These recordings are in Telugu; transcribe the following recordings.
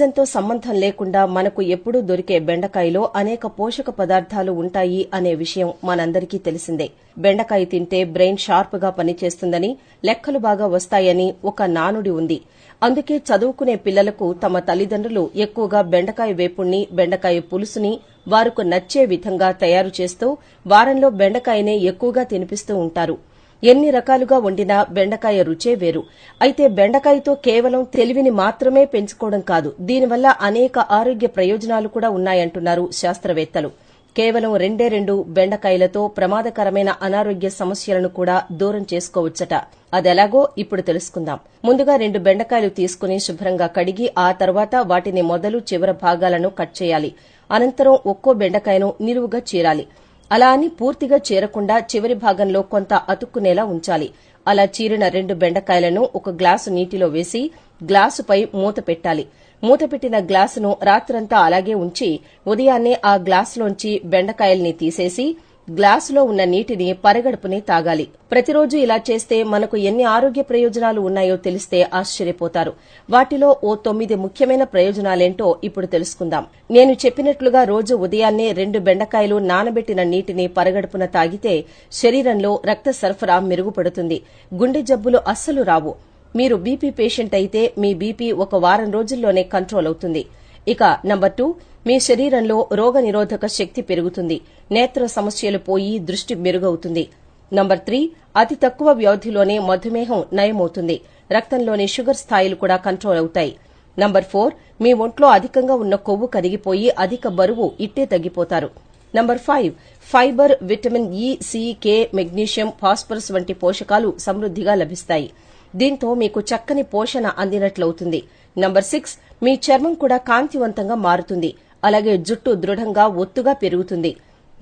సీజన్తో సంబంధం లేకుండా మనకు ఎప్పుడూ దొరికే బెండకాయలో అనేక పోషక పదార్థాలు ఉంటాయి అనే విషయం మనందరికీ తెలిసిందే. బెండకాయ తింటే బ్రెయిన్ షార్ప్గా పనిచేస్తుందని లెక్కలు బాగా వస్తాయని ఒక నానుడి ఉంది. అందుకే చదువుకునే పిల్లలకు తమ తల్లిదండ్రులు ఎక్కువగా బెండకాయ వేపుణ్ణి బెండకాయ పులుసుని వారికి నచ్చే విధంగా తయారు చేస్తూ వారంలో బెండకాయనే ఎక్కువగా తినిపిస్తూ ఉంటారు. ఎన్ని రకాలుగా వండినా బెండకాయ రుచే వేరు. అయితే బెండకాయతో కేవలం తెలివిని మాత్రమే పెంచుకోవడం కాదు దీనివల్ల అనేక ఆరోగ్య ప్రయోజనాలు కూడా ఉన్నాయంటున్నారు శాస్త్రవేత్తలు. కేవలం రెండే రెండు బెండకాయలతో ప్రమాదకరమైన అనారోగ్య సమస్యలను కూడా దూరం చేసుకోవచ్చట. అదెలాగో ఇప్పుడు తెలుసుకుందాం. ముందుగా రెండు బెండకాయలు తీసుకుని శుభ్రంగా కడిగి ఆ తర్వాత వాటిని మొదలు చివర భాగాలను కట్ చేయాలి. అనంతరం ఒక్కో బెండకాయను నిలువుగా చీరాలి. అలా అని పూర్తిగా చేరకుండా చివరి భాగంలో కొంత అతుక్కునేలా ఉంచాలి. అలా చీరిన రెండు బెండకాయలను ఒక గ్లాసు నీటిలో వేసి గ్లాసుపై మూత పెట్టాలి. మూత పెట్టిన గ్లాసును రాత్రంతా అలాగే ఉంచి ఉదయాన్నే ఆ గ్లాసులోంచి బెండకాయల్ని తీసేసి గ్లాసులో ఉన్న నీటిని పరగడుపుని తాగాలి. ప్రతిరోజు ఇలా చేస్తే మనకు ఎన్ని ఆరోగ్య ప్రయోజనాలు ఉన్నాయో తెలిస్తే ఆశ్చర్యపోతారు. వాటిలో ఓ తొమ్మిది ముఖ్యమైన ప్రయోజనాలేంటో ఇప్పుడు తెలుసుకుందాం. నేను చెప్పినట్లుగా రోజు ఉదయాన్నే రెండు బెండకాయలు నానబెట్టిన నీటిని పరగడుపున తాగితే శరీరంలో రక్త సరఫరా మెరుగుపడుతుంది. గుండె జబ్బులు అస్సలు రావు. మీరు బీపీ పేషెంట్ అయితే మీ బీపీ ఒక వారం రోజుల్లోనే కంట్రోల్ అవుతుంది. ఇక నంబర్ టూ మీ శరీరంలో రోగనిరోధక శక్తి పెరుగుతుంది. నేత్ర సమస్యలు పోయి దృష్టి మెరుగవుతుంది. నంబర్ త్రీ అతి తక్కువ వ్యవధిలోనే మధుమేహం నయమవుతుంది. రక్తంలోని షుగర్ స్థాయిలు కూడా కంట్రోల్ అవుతాయి. నంబర్ ఫోర్ మీ ఒంట్లో అధికంగా ఉన్న కొవ్వు కరిగిపోయి అధిక బరువు ఇట్టే తగ్గిపోతారు. Number five fibre vitamin E C K magnesium phosphorus వంటి పోషకాలు సమృద్దిగా లభిస్తాయి. దీంతో మీకు చక్కని పోషణ అందినట్లవుతుంది. నంబర్ సిక్స్ మీ చర్మం కూడా కాంతివంతంగా మారుతుంది. అలాగే జుట్టు దృఢంగా ఒత్తుగా పెరుగుతుంది.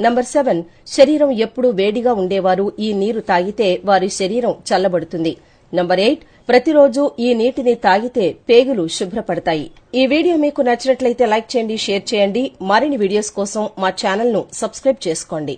నంబర్ సెవెన్ శరీరం ఎప్పుడూ వేడిగా ఉండేవారు ఈ నీరు తాగితే వారి శరీరం చల్లబడుతుంది. నంబర్ ఎయిట్ ప్రతిరోజు ఈ నీటిని తాగితే పేగులు శుభ్రపడతాయి. ఈ వీడియో మీకు నచ్చినట్లయితే లైక్ చేయండి షేర్ చేయండి. మరిన్ని వీడియోస్ కోసం మా ఛానల్ను సబ్స్క్రైబ్ చేసుకోండి.